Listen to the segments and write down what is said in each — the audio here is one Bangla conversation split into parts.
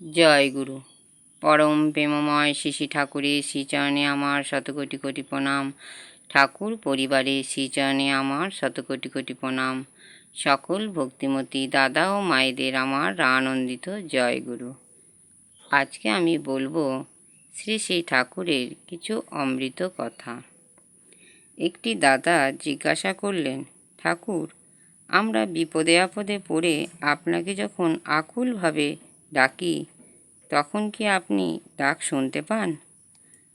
জয় গুরু। পরম প্রেমময় শিশি ঠাকুরের শ্রীচরণে আমার শতকোটি কোটি প্রণাম। ঠাকুর পরিবারের শ্রীচরণে আমার শতকোটি কোটি প্রণাম। সকল ভক্তিমতী দাদা ও মায়েদের আমার আনন্দিত জয় গুরু। আজকে আমি বলব শ্রী শ্রী ঠাকুরের কিছু অমৃত কথা। একটি দাদা জিজ্ঞাসা করলেন, ঠাকুর, আমরা বিপদে আপদে পড়ে আপনাকে যখন আকুলভাবে ডাকি, তখন কি আপনি ডাক শুনতে পান?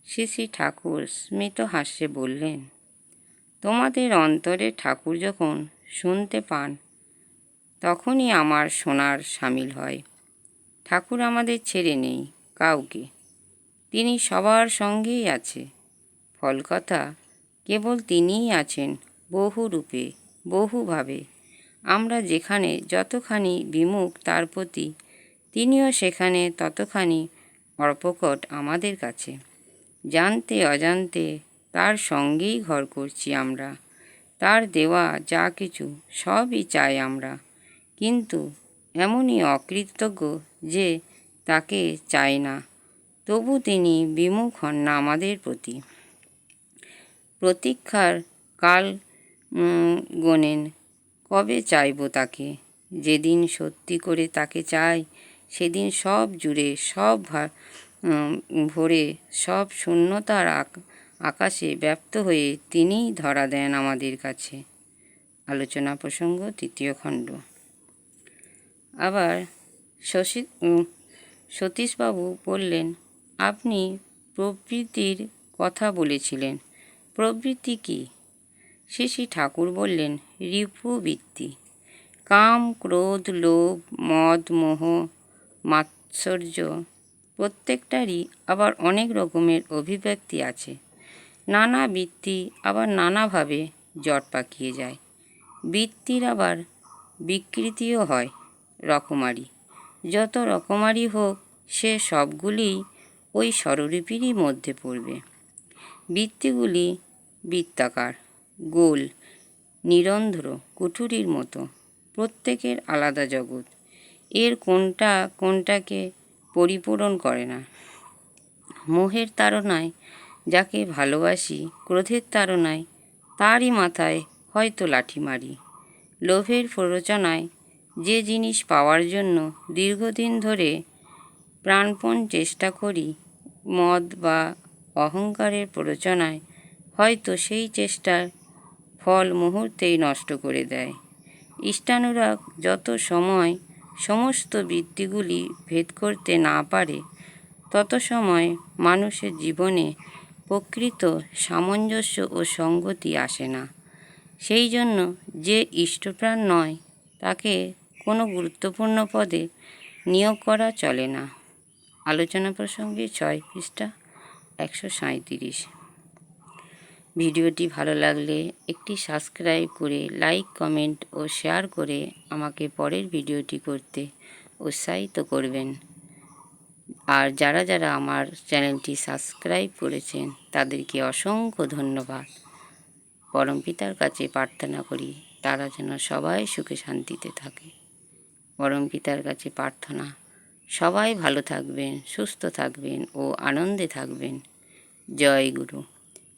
শ্রী ঠাকুর স্মিত হাস্যে বললেন, তোমাদের অন্তরে ঠাকুর যখন শুনতে পান, তখনই আমার শোনার সামিল হয়। ঠাকুর আমাদের ছেড়ে নেই কাউকে, তিনি সবার সঙ্গেই আছে। ফলকথা কেবল তিনিই আছেন বহু রূপে, বহুভাবে। আমরা যেখানে যতখানি বিমুখ, তার প্রতি তিনিও সেখানে ততখানি অর্পকট আমাদের কাছে। জানতে অজান্তে তার সঙ্গেই ঘর করছি আমরা। তার দেওয়া যা কিছু সবই চাই আমরা। কিন্তু এমনই অকৃতজ্ঞ যে তাকে চাই না। তবু তিনি বিমুখ হন না আমাদের প্রতি। প্রতীক্ষার কাল গোনেন, কবে চাইব তাকে? যেদিন সত্যি করে তাকে চাই সেদিন সব জুড়ে, সব ভরে, সব শূন্যতার আকাশে ব্যপ্ত হয়ে তিনিই ধরা দেন আমাদের কাছে। আলোচনা প্রসঙ্গ, তৃতীয় খণ্ড। আবার শশী সতীশবাবু বললেন, আপনি প্রবৃত্তির কথা বলেছিলেন। প্রবৃত্তি কি? শ্রী ঠাকুর বললেন, রিপুবৃত্তি। কাম, ক্রোধ, লোভ, মদ, মোহ মাৎসর্য। প্রত্যেকটারই আবার অনেক রকমের অভিব্যক্তি আছে। নানা বৃত্তি আবার নানাভাবে জট পাকিয়ে যায়। বৃত্তির আবার বিকৃতিও হয় রকমারি। যত রকমারি হোক, সে সবগুলিই ওই স্বরলিপিরই মধ্যে পড়বে। বৃত্তিগুলি বৃত্তাকার, গোল, নিরন্ধ্র, কুঠুরির মতো। প্রত্যেকের আলাদা জগৎ। এর কোনটা, কোনটাকে পরিপূরণ করে না। মোহের তাড়নায় যাকে ভালোবাসি, ক্রোধের তাড়নায় তারই মাথায় হয়তো লাঠি মারি। লোভের প্ররোচনায় যে জিনিস পাওয়ার জন্য দীর্ঘদিন ধরে প্রাণপণ চেষ্টা করি, মদ বা অহংকারের প্ররোচনায় হয়তো সেই চেষ্টার ফল মুহূর্তেই নষ্ট করে দেয়। ইষ্টানুরাগ যত সময় সমস্ত বৃত্তিগুলি ভেদ করতে না পারে তত সময় মানুষের জীবনে প্রকৃত সামঞ্জস্য ও সঙ্গতি আসে না। সেই জন্য যে ইষ্টপ্রাণ নয়, তাকে কোনো গুরুত্বপূর্ণ পদে নিয়োগ করা চলে না। আলোচনা প্রসঙ্গে ছয় পৃষ্ঠা, একশো সাঁইত্রিশ। ভিডিওটি ভালো লাগলে একটি সাবস্ক্রাইব করে লাইক, কমেন্ট ও শেয়ার করে আমাকে পরের ভিডিওটি করতে উৎসাহিত করবেন। আর যারা যারা আমার চ্যানেলটি সাবস্ক্রাইব করেছেন, তাদেরকে অসংখ্য ধন্যবাদ। পরম পিতার কাছে প্রার্থনা করি, তারা যেন সবাই সুখে শান্তিতে থাকে। পরম পিতার কাছে প্রার্থনা, সবাই ভালো থাকবেন, সুস্থ থাকবেন ও আনন্দে থাকবেন। জয় গুরু।